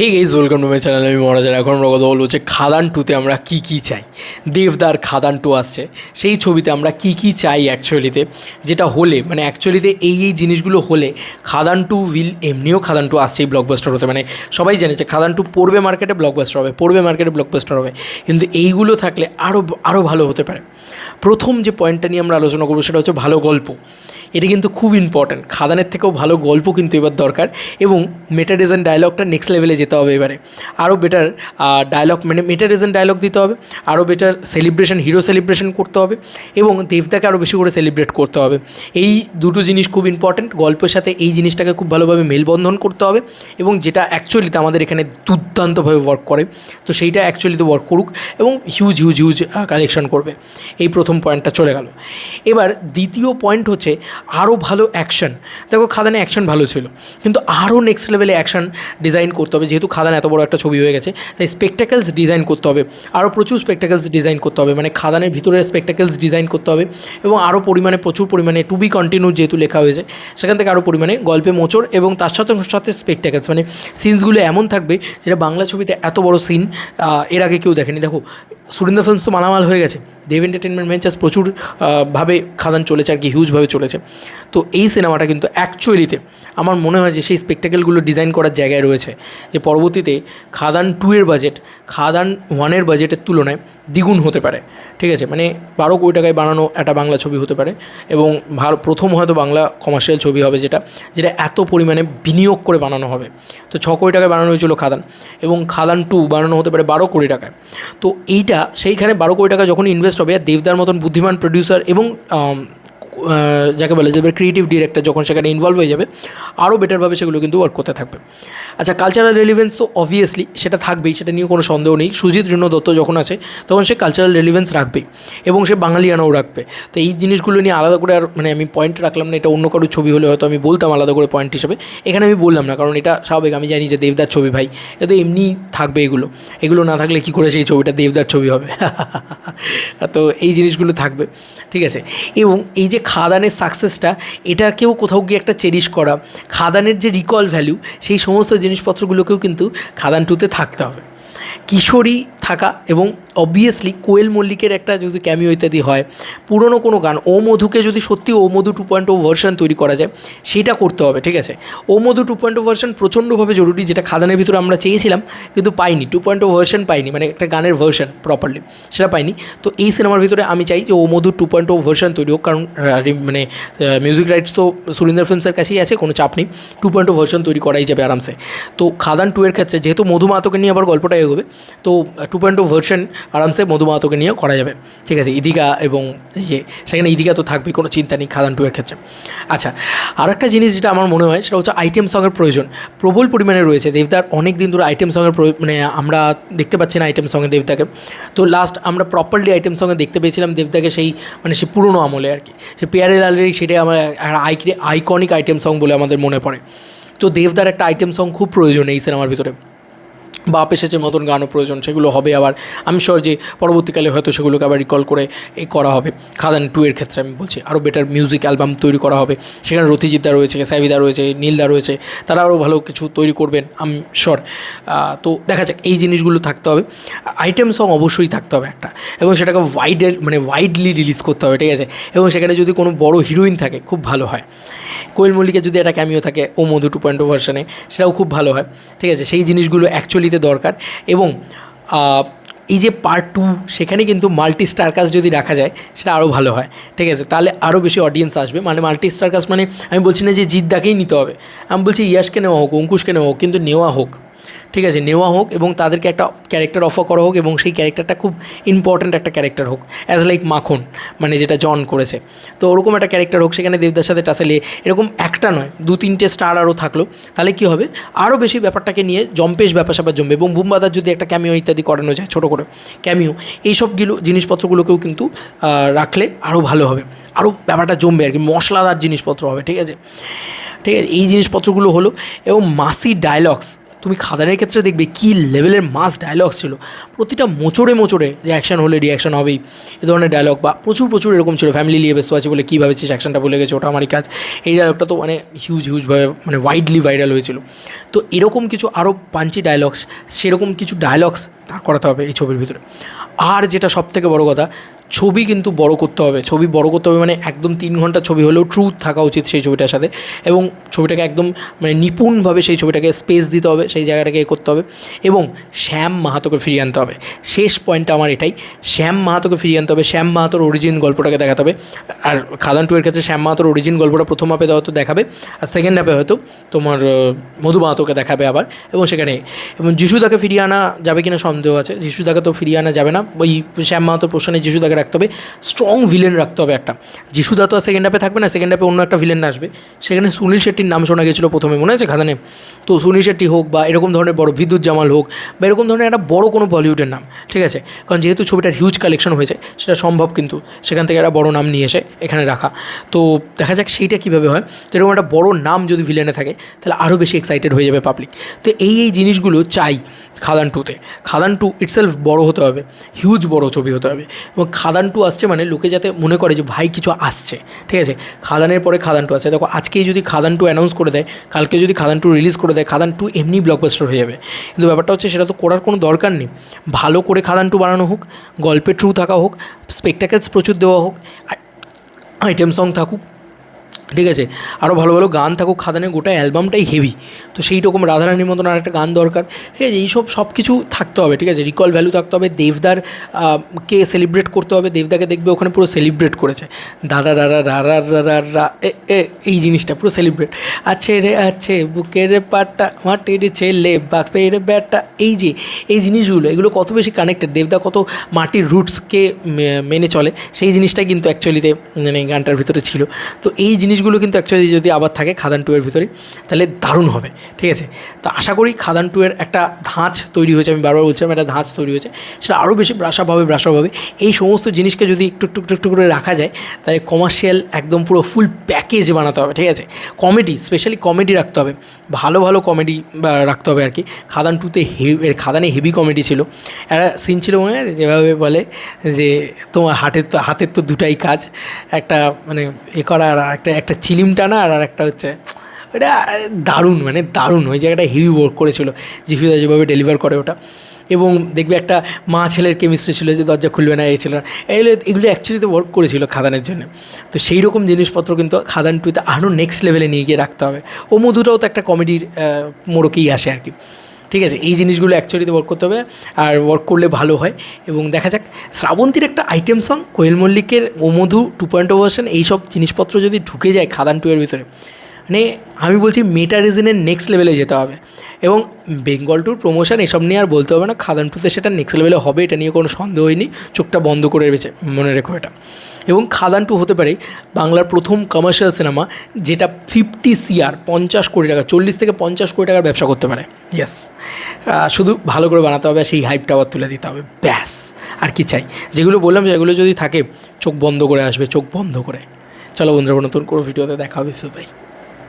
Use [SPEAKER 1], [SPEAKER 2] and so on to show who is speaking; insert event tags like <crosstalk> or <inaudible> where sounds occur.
[SPEAKER 1] Hey guys welcome to my channel, আমি মহারাজার এখন আমরা কথা বলব যে খাদান টুতে আমরা কী কী চাই। দেবদার খাদান টু আসছে। সেই ছবিতে আমরা কী কী চাই অ্যাকচুয়ালিতে যেটা হলে মানে অ্যাকচুয়ালিতে এই এই জিনিসগুলো হলে খাদান টু উইল এমনিও খাদান টু আসছে এই ব্লকবাস্টার হতে। মানে সবাই জানে যে খাদান টু পড়বে মার্কেটে ব্লকবাস্টার হবে, পড়বে মার্কেটে ব্লকবাস্টার হবে। কিন্তু এইগুলো থাকলে আরও আরও ভালো হতে পারে। প্রথম যে পয়েন্টটা নিয়ে আমরা আলোচনা করব সেটা হচ্ছে ভালো গল্প। এটা কিন্তু খুব ইম্পর্ট্যান্ট খাদানের থেকেও ভালো গল্প কিন্তু এবার দরকার এবং মেটা ডায়লগটা নেক্সট লেভেলে যেতে হবে এবারে। আরও বেটার ডায়লগ মানে মেটা ডায়লগ দিতে হবে, আরও বেটার সেলিব্রেশন হিরো সেলিব্রেশন করতে হবে এবং দেবদাকে আরও বেশি করে সেলিব্রেট করতে হবে। এই দুটো জিনিস খুব ইম্পর্ট্যান্ট গল্পের সাথে এই জিনিসটাকে খুব ভালোভাবে মেলবন্ধন করতে হবে এবং যেটা অ্যাকচুয়ালিতে আমাদের এখানে দুর্দান্তভাবে ওয়ার্ক করে, তো সেইটা অ্যাকচুয়ালিতে ওয়ার্ক করুক এবং হিউজ হিউজ হিউজ কালেকশন করবে। এই প্রথম পয়েন্টটা চলে গেল। এবার দ্বিতীয় পয়েন্ট হচ্ছে আরও ভালো অ্যাকশন দেখো খাদানে অ্যাকশন ভালো ছিল, কিন্তু আরও নেক্সট লেভেলে অ্যাকশন ডিজাইন করতে হবে, যেহেতু খাদান এত বড় একটা ছবি হয়ে গেছে, তাই স্পেকটাকেলস ডিজাইন করতে হবে আরও প্রচুর স্পেকটাকেলস ডিজাইন করতে হবে মানে খাদানের ভিতরে স্পেকটাকেলস ডিজাইন করতে হবে, এবং আরও পরিমাণে, প্রচুর পরিমাণে টু বি কন্টিনিউ যেহেতু লেখা হয়েছে, সেখান থেকে আরও পরিমাণে গল্পে মোচড় এবং তার সাথে সাথে স্পেকটাকেলস মানে সিনসগুলো এমন থাকবে যেটা বাংলা ছবিতে এত বড় সিন এর আগে কেউ দেখেনি। দেখো, সুরিন্দর ফিল্মস তো মালামাল হয়ে গেছে দেব এন্টারটেনমেন্ট ভেঞ্চার্স প্রচুর ভাবে খাদান চলেছে আর কি হিউজভাবে চলেছে। তো এই সিনেমাটা কিন্তু অ্যাকচুয়ালিতে আমার মনে হয় যে সেই স্পেকটাকেলগুলো ডিজাইন করার জায়গায় রয়েছে। যে পরবর্তীতে খাদান টু এর বাজেট খাদান ওয়ানের বাজেটের তুলনায় দ্বিগুণ হতে পারে। ঠিক আছে? মানে বারো কোটি টাকায় বানানো একটা বাংলা ছবি হতে পারে এবং ভালো, প্রথম হয়তো বাংলা কমার্শিয়াল ছবি হবে যেটা যেটা এত পরিমাণে বিনিয়োগ করে বানানো হবে। তো ছ কোটি টাকায় বানানো হয়েছিল খাদান এবং খাদান টু বানানো হতে পারে বারো কোটি টাকায়। তো এইটা সেইখানে বারো কোটি টাকা যখন ইনভেস্ট হবে দেবদার মতন বুদ্ধিমান প্রডিউসার এবং যাকে বলে যে ক্রিয়েটিভ ডিরেক্টর যখন সেখানে ইনভলভ হয়ে যাবে, আরও বেটারভাবে সেগুলো কিন্তু ওয়ার্ক করতে থাকবে। আচ্ছা কালচারাল রেলিভেন্স তো অবভিয়াসলি সেটা থাকবেই, সেটা নিয়ে কোনো সন্দেহ নেই। সুজিত ঋণ দত্ত যখন আছে, তখন সে কালচারাল রেলিভেন্স রাখবেই এবং সে বাঙালিয়ানাও রাখবে। তো এই জিনিসগুলো নিয়ে আলাদা করে আর মানে আমি পয়েন্ট রাখলাম না, এটা অন্য কারোর ছবি হলে হয়তো আমি বলতাম আলাদা করে পয়েন্ট হিসেবে। এখানে আমি বললাম না, কারণ এটা স্বাভাবিক, আমি জানি যে দেবদার ছবি ভাই, এ তো এমনি থাকবে এগুলো। এগুলো না থাকলে কী করে সেই ছবিটা দেবদার ছবি হবে? <laughs> তো এই জিনিসগুলো থাকবে, ঠিক আছে? এবং এই যে খাদানের সাকসেসটা এটাকেও কোথাও গিয়ে একটা চেরিশ করা, খাদানের যে রিকল ভ্যালু সেই সমস্ত জিনিসপত্রগুলোকেও কিন্তু খাদান টুতে থাকতে হবে। কিশোরী থাকা এবং অবভিয়াসলি কোয়েল মল্লিকের একটা যদি ক্যামিও ইত্যাদি হয়, পুরনো কোনো গান, ও মধুকে যদি সত্যি O Madhu two point O version তৈরি করা যায়, সেটা করতে হবে, ঠিক আছে? O Madhu two point O version প্রচণ্ডভাবে জরুরি, যেটা খাদানের ভিতরে আমরা চেয়েছিলাম, কিন্তু পাইনি টু পয়েন্ট ও ভার্সন পাইনি মানে একটা গানের ভার্সন প্রপারলি সেটা পাইনি। তো এই সিনেমার ভিতরে আমি চাই যে O Madhu two point O version তৈরি হোক, কারণ মানে মিউজিক রাইটস তো সুরিন্দর ফিল্মসের কাছেই আছে, কোনো চাপ নেই টু পয়েন্ট ও ভার্সন তৈরি করাই যাবে আরামসে। তো খাদান টু এর ক্ষেত্রে, যেহেতু মধু মাহাতোকে নিয়ে আবার গল্পটা এগোবে, তো টু পয়েন্ট টু ভার্সন আরামসে মধু নিয়ে করা যাবে। ঠিক আছে, ইদিকা এবং ইয়ে সেখানে ইদিকা তো থাকবে কোনো চিন্তা নেই খাদান টু এর ক্ষেত্রে। আচ্ছা আর একটা জিনিস যেটা আমার মনে হয়, সেটা হচ্ছে আইটেম সঙের প্রয়োজন। প্রবল পরিমাণে রয়েছে, দেবদার অনেক দিন ধরে আইটেম সঙের মানে আমরা দেখতে পাচ্ছি না আইটেম সঙ্গে দেবদাকে। তো লাস্ট আমরা প্রপারলি আইটেম সঙ্গে দেখতে পেয়েছিলাম দেবদাকে সেই মানে সে পুরনো আমলে আর কি। সে পেয়ারে লালেরই সেটাই আমার আইকনিক আইটেম সং বলে আমাদের মনে পড়ে। তো দেবদার একটা আইটেম সং খুব প্রয়োজন এই সিনেমার ভিতরে। বাপ এসেছে মতন গানও প্রয়োজন, সেগুলো হবে আবার। আমি শিওর যে পরবর্তীকালে হয়তো সেগুলোকে আবার রিকল করে এ করা হবে। খাদান টু এর ক্ষেত্রে আমি বলছি, আরও বেটার মিউজিক অ্যালবাম তৈরি করা হবে। সেখানে রথিজিৎদা রয়েছে সাইভিদা রয়েছে নীলদা রয়েছে, তারা আরও ভালো কিছু তৈরি করবেন আমি শিওর তো দেখা যাক, এই জিনিসগুলো থাকতে হবে। আইটেম সং অবশ্যই থাকতে হবে একটা। এবং সেটাকে ওয়াইড মানে ওয়াইডলি রিলিজ করতে হবে, ঠিক আছে? এবং সেখানে যদি কোনো বড় হিরোইন থাকে, খুব ভালো হয়। কোয়েল মল্লিকের যদি একটা ক্যামিও থাকে, ও মধু টু পয়েন্ট ভার্সনে সেটাও খুব ভালো হয়। ঠিক আছে? সেই জিনিসগুলো অ্যাকচুয়ালিতে দরকার। এবং এই যে পার্ট টু সেখানে কিন্তু মাল্টি স্টারকাস্ট যদি রাখা যায়, সেটা আরও ভালো হয়। ঠিক আছে? তাহলে আরও বেশি অডিয়েন্স আসবে। মানে মাল্টি স্টারকাস্ট মানে আমি বলছি না যে জিদ্দাকেই নিতে হবে। আমি বলছি ইয়াসকে নেওয়া হোক, অঙ্কুশকে নেওয়া হোক, কিন্তু নেওয়া হোক। ঠিক আছে, নেওয়া হোক এবং তাদেরকে একটা ক্যারেক্টার অফার করা হোক এবং সেই ক্যারেক্টারটা খুব ইম্পর্ট্যান্ট একটা ক্যারেক্টার হোক অ্যাজ লাইক মাখন মানে যেটা জন করেছে। তো ওরকম একটা ক্যারেক্টার হোক, সেখানে দেবদার সাথে টাসেলে এরকম একটা নয়, দু তিনটে স্টার আরও থাকল। তাহলে কী হবে? আরও বেশি ব্যাপারটাকে নিয়ে জম্পেশ ব্যাপার স্যাপার জমবে এবং বুমবাদার যদি একটা ক্যামিও ইত্যাদি করানো যায়, ছোটো করে ক্যামিও এইসবগুলো জিনিসপত্রগুলোকেও কিন্তু রাখলে আরও ভালো হবে। আরও ব্যাপারটা জমবে আর কি, মশলাদার জিনিসপত্র হবে, ঠিক আছে? ঠিক আছে, এই জিনিসপত্রগুলো হলো, এবং মাসি ডায়লগস তুমি খাদারের ক্ষেত্রে দেখবে কী লেভেলের মাস ডায়লগস ছিল। প্রতিটা মোচড়ে মোচড়ে যে অ্যাকশন হলে রিয়াকশন হবেই। এ ধরনের ডায়লগ বা প্রচুর প্রচুর এরকম ছিল। ফ্যামিলি নিয়ে ব্যস্ত আছে বলে কী ভাবেছিস? অ্যাকশনটা ভুলে গেছে, ওটা আমারই কাজ। এই ডায়লগটা তো মানে হিউজ হিউজভাবে মানে ওয়াইডলি ভাইরাল হয়েছিল। তো এরকম কিছু আরও পাঞ্চি ডায়লগস সেরকম কিছু ডায়লগস দাঁড় করাতে হবে এই ছবির ভিতরে। আর যেটা সব থেকে বড় কথা, ছবি কিন্তু বড় করতে হবে। ছবি বড় করতে হবে মানে একদম তিন ঘণ্টা ছবি হলেও ট্রুথ থাকা উচিত সেই ছবিটার সাথে। এবং ছবিটাকে একদম মানে নিপুণভাবে সেই ছবিটাকে স্পেস দিতে হবে, সেই জায়গাটাকে করতে হবে। এবং শ্যাম মাহাতোকে ফিরিয়ে আনতে হবে। শেষ পয়েন্টটা আমার এটাই। শ্যাম মাহাতোকে ফিরিয়ে আনতে হবে। শ্যাম মাহাতোর অরিজিন গল্পটাকে দেখাতে হবে। আর খাদান টু এর ক্ষেত্রে শ্যাম মাহাতোর অরিজিন গল্পটা প্রথম হাফে হয়তো দেখাবে, আর সেকেন্ড হাফে হয়তো তোমার মধু মাহাতোকে দেখাবে আবার। এবং সেখানে, এবং যিশুদাকে ফিরিয়ে আনা যাবে কিনা আছে। যিশুদাকে তো ফিরিয়ে আনা যাবে না। ওই শ্যাম মাহাতোর প্রশ্নে যিশুদাকে রাখতে হবে। স্ট্রং ভিলেন রাখতে হবে একটা। যিশুদা তো সেকেন্ড হাফে থাকবে না সেকেন্ড হাফে অন্য একটা ভিলেন আসবে। সেখানে সুনীল শেট্টির নাম শোনা গেছিল প্রথমে, মনে আছে খাদানে তো সুনীল শেট্টি হোক বা এরকম ধরনের বড় বিদ্যুৎ জামাল হোক বা এরকম ধরনের একটা বড় কোনো বলিউডের নাম, ঠিক আছে? কারণ যেহেতু ছবিটার হিউজ কালেকশন হয়েছে, সেটা সম্ভব কিন্তু সেখান থেকে একটা বড় নাম নিয়ে এসে এখানে রাখা। তো দেখা যাক সেইটা কীভাবে হয়। তো এরকম একটা বড় নাম যদি ভিলেনে থাকে, তাহলে আরও বেশি এক্সাইটেড হয়ে যাবে পাবলিক তো এই এই জিনিসগুলো চাই। খাদান টুতে খাদান টু ইটসেলফ বড় হতে হবে হিউজ বড় ছবি হতে হবে। এবং খাদান টু আসছে মানে লোকে যাতে মনে করে যে, ভাই, কিছু আসছে। ঠিক আছে? খাদানের পরে খাদান টু আসছে। দেখো, আজকেই যদি খাদান টু অ্যানাউন্স করে দেয়, কালকে যদি খাদান টু রিলিজ করে দেয় খাদান টু এমনি ব্লকবাস্টার হয়ে যাবে। কিন্তু ব্যাপারটা হচ্ছে, সেটা তো করার কোনো দরকার নেই। ভালো করে খাদান টু বানানো হোক গল্পে ট্রু থাকা হোক স্পেকটাকেলস প্রচুর দেওয়া হোক আইটেম সং থাকুক ঠিক আছে? আরও ভালো ভালো গান থাকুক খাদানের গোটা অ্যালবামটাই হেভি তো সেই রকম রাধারানীর মতন আর একটা গান দরকার। ঠিক আছে, এইসব সব কিছু থাকতে হবে, ঠিক আছে? রিকল ভ্যালু থাকতে হবে, দেবদার কে সেলিব্রেট করতে হবে, দেবদাকে দেখবে ওখানে পুরো সেলিব্রেট করেছে। দাদা দাদা রারা রারা রা এ, এই জিনিসটা পুরো সেলিব্রেট আছে রে, আছে বুকের পাটটা মাটির ছেলে রে ব্যাটটা এই যে, এই জিনিসগুলো, এগুলো কত বেশি কানেক্টেড দেবদা কত মাটির রুটসকে মেনে চলে, সেই জিনিসটা কিন্তু অ্যাকচুয়ালিতে মানে গানটার ভিতরে ছিল। তো এই জিনিসগুলো কিন্তু অ্যাকচুয়ালি যদি আবার থাকে খাদান টু এর ভিতরে, তাহলে দারুণ হবে, ঠিক আছে? তো আশা করি খাদান টু এর একটা ধাঁচ তৈরি হয়েছে, আমি বারবার বলছিলাম একটা ধাঁচ তৈরি হয়েছে, সেটা আরও বেশি ব্রাশাপ হবে ব্রাশাপ হবে এই সমস্ত জিনিসকে যদি একটু একটু একটু একটু করে রাখা যায়, তাহলে কমার্শিয়াল একদম পুরো ফুল প্যাকেজ বানাতে হবে, ঠিক আছে? কমেডি স্পেশালি কমেডি রাখতে হবে। ভালো ভালো কমেডি রাখতে হবে আর কি। খাদান টুতে হেভি খাদানে হেভি কমেডি ছিল। একটা সিন ছিল মনে আছে যেভাবে বলে যে তোমার হাতের তো হাতের তো দুটাই কাজ। একটা মানে এ করা আর একটা একটা চিলিম টানা আর একটা হচ্ছে ওটা দারুণ মানে দারুণ। ওই জায়গাটা হেভি ওয়ার্ক করেছিল, জিফিদা যেভাবে ডেলিভার করে ওটা। এবং দেখবে একটা মা ছেলের কেমিস্ট্রি ছিল যে দরজা খুলবে না, এই ছিল না এগুলো এগুলো অ্যাকচুয়ালিতে ওয়ার্ক করেছিল খাদানের জন্য। তো সেই রকম জিনিসপত্র কিন্তু খাদান টুতে আরও নেক্সট লেভেলে নিয়ে গিয়ে রাখতে হবে। ও মধুটাও তো একটা কমেডির মোড়কেই আসে আর কি। ঠিক আছে, এই জিনিসগুলো অ্যাকচুয়ালিতে ওয়ার্ক করতে হবে আর ওয়ার্ক করলে ভালো হয়। এবং দেখা যাক, শ্রাবন্তীর একটা আইটেম সং কোয়েল মল্লিকের ওমধু টু পয়েন্ট ভার্সন এইসব জিনিসপত্র যদি ঢুকে যায় খাদান টু এর ভিতরে মানে আমি বলছি মেটা রিজনের নেক্সট লেভেলে যেতে হবে। এবং বেঙ্গল টুর প্রমোশন এসব নিয়ে আর বলতে হবে না, খাদান টুতে সেটা নেক্সট লেভেলে হবে, এটা নিয়ে কোনো সন্দেহই নেই, চোখটা বন্ধ করে রেখেছে, মনে রেখো এটা। এবং খাদান টু হতে পারে বাংলার প্রথম কমার্শিয়াল সিনেমা যেটা ফিফটি সিআর পঞ্চাশ কোটি টাকা, চল্লিশ থেকে পঞ্চাশ কোটি টাকার ব্যবসা করতে পারে। ইয়েস শুধু ভালো করে বানাতে হবে, সেই হাইপটা আবার তুলে দিতে হবে। ব্যাস। আর কি চাই? যেগুলো বললাম, যেগুলো যদি থাকে, চোখ বন্ধ করে আসবে, চোখ বন্ধ করে। চলো বন্ধুরা, নতুন কোনো ভিডিওতে দেখা হবে বাই